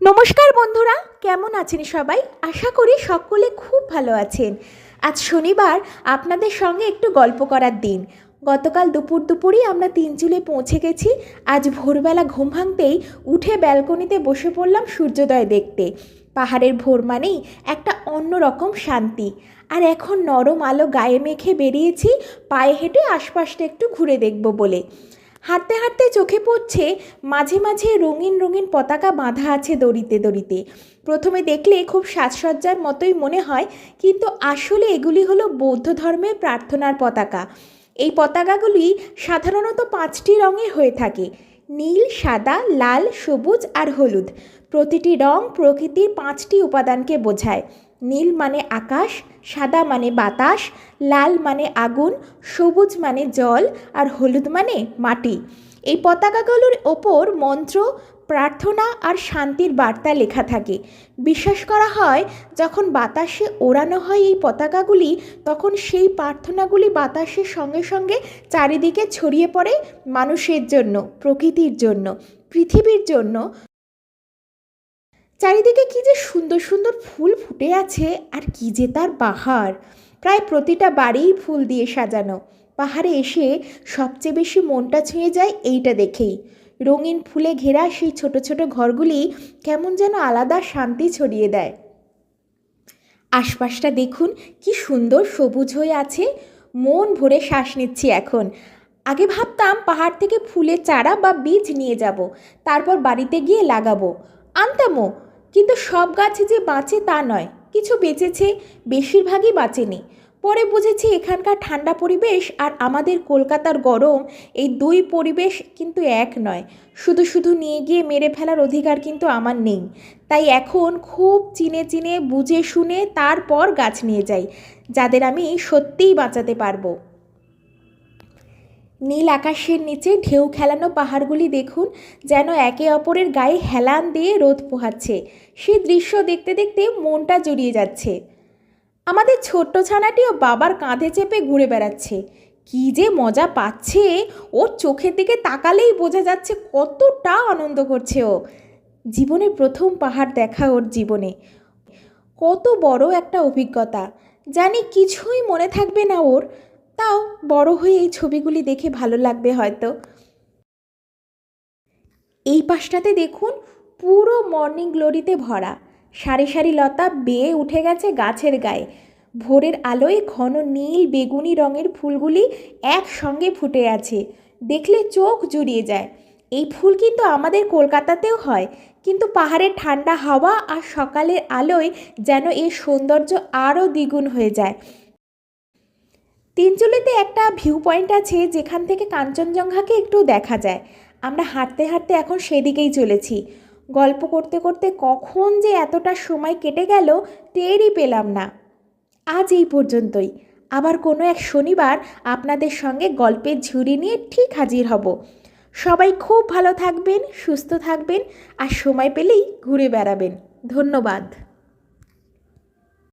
নমস্কার বন্ধুরা, কেমন আছেন সবাই? আশা করি সকলে খুব ভালো আছেন। আজ শনিবার, আপনাদের সঙ্গে একটু গল্প করার দিন। গতকাল দুপুর দুপুরই আমরা তিনচুলে পৌঁছে গেছি। আজ ভোরবেলা ঘুম ভাঙতেই উঠে ব্যালকনিতে বসে পড়লাম সূর্যোদয় দেখতে। পাহাড়ের ভোর মানেই একটা অন্যরকম শান্তি। আর এখন নরম আলো গায়ে মেখে বেরিয়েছি, পায়ে হেঁটে আশপাশটা একটু ঘুরে দেখব বলে। হাঁটতে হাঁটতে চোখে পড়ছে মাঝে মাঝে রঙিন রঙিন পতাকা বাঁধা আছে দড়িতে দড়িতে। প্রথমে দেখলে খুব সাজসজ্জার মতোই মনে হয়, কিন্তু আসলে এগুলি হলো বৌদ্ধ ধর্মের প্রার্থনার পতাকা। এই পতাকাগুলি সাধারণত পাঁচটি রঙে হয়ে থাকে, নীল, সাদা, লাল, সবুজ আর হলুদ। প্রতিটি রং প্রকৃতির পাঁচটি উপাদানকে বোঝায়। নীল মানে আকাশ, সাদা মানে বাতাস, লাল মানে আগুন, সবুজ মানে জল আর হলুদ মানে মাটি। এই পতাকাগুলোর ওপর মন্ত্র, প্রার্থনা আর শান্তির বার্তা লেখা থাকে। বিশ্বাস করা হয়, যখন বাতাসে ওড়ানো হয় এই পতাকাগুলি, তখন সেই প্রার্থনাগুলি বাতাসের সঙ্গে সঙ্গে চারিদিকে ছড়িয়ে পড়ে মানুষের জন্য, প্রকৃতির জন্য, পৃথিবীর জন্য। চারিদিকে কি যে সুন্দর সুন্দর ফুল ফুটে আছে আর কি যে তার বাহার। প্রায় প্রতিটা বাড়িই ফুল দিয়ে সাজানো। পাহাড়ে এসে সবচেয়ে বেশি মনটা ছুঁয়ে যায় এইটা দেখেই। রঙিন ফুলে ঘেরা সেই ছোট ছোট ঘরগুলি কেমন যেন আলাদা শান্তি ছড়িয়ে দেয়। আশপাশটা দেখুন, কি সুন্দর সবুজ হয়ে আছে। মন ভরে শ্বাস নিচ্ছি এখন। আগে ভাবতাম পাহাড় থেকে ফুলের চারা বা বীজ নিয়ে যাব, তারপর বাড়িতে গিয়ে লাগাবো। আনতামও কিন্তু সব গাছ যে বাঁচে তা নয়, কিছু বেঁচেছে, বেশিরভাগই বাঁচেনি। পরে বুঝেছি এখানকার ঠান্ডা পরিবেশ আর আমাদের কলকাতার গরম এই দুই পরিবেশ কিন্তু এক নয়। শুধু শুধু নিয়ে গিয়ে মেরে ফেলার অধিকার কিন্তু আমার নেই। তাই এখন খুব চিনে চিনে, বুঝে শুনে তারপর গাছ নিয়ে যাই, যাদের আমি সত্যিই বাঁচাতে পারব। নীল আকাশের নিচে ঢেউ খেলানো পাহাড়গুলি দেখুন, যেন একে অপরের গায়ে হেলান দিয়ে রোদ পোহাচ্ছে। সেই দৃশ্য দেখতে দেখতে মনটা জড়িয়ে যাচ্ছে। আমাদের ছোট্ট ছানাটিও বাবার কাঁধে চেপে ঘুরে বেড়াচ্ছে। কী যে মজা পাচ্ছে, ওর চোখের দিকে তাকালেই বোঝা যাচ্ছে কতটা আনন্দ করছে ও। জীবনের প্রথম পাহাড় দেখা ওর জীবনে। কত বড় একটা অভিজ্ঞতা। জানি কিছুই মনে থাকবে না ওর। তাও বড় হয়ে এই ছবিগুলি দেখে ভালো লাগবে হয়তো। এই পাশটাতে দেখুন, পুরো মর্নিং গ্লোরিতে ভরা। সারি সারি লতা বেয়ে উঠে গেছে গাছের গায়ে। ভোরের আলোয় ঘন নীল বেগুনি রঙের ফুলগুলি একসঙ্গে ফুটে আছে। দেখলে চোখ জুড়িয়ে যায়। এই ফুল কিন্তু আমাদের কলকাতাতেও হয়। কিন্তু পাহাড়ের ঠান্ডা হাওয়া আর সকালের আলোয় যেন এর সৌন্দর্য আরও দ্বিগুণ হয়ে যায়। তিনচুলিতে একটা ভিউ পয়েন্ট আছে যেখান থেকে কাঞ্চনজঙ্ঘাকে একটু দেখা যায়। আমরা হাঁটতে হাঁটতে এখন সেদিকেই চলেছি। গল্প করতে করতে কখন যে এতটা সময় কেটে গেল টেরই পেলাম না। আজ এই পর্যন্তই। আবার কোনো এক শনিবার আপনাদের সঙ্গে গল্পের ঝুড়ি নিয়ে ঠিক হাজির হব। সবাই খুব ভালো থাকবেন, সুস্থ থাকবেন আর সময় পেলেই ঘুরে বেড়াবেন। ধন্যবাদ।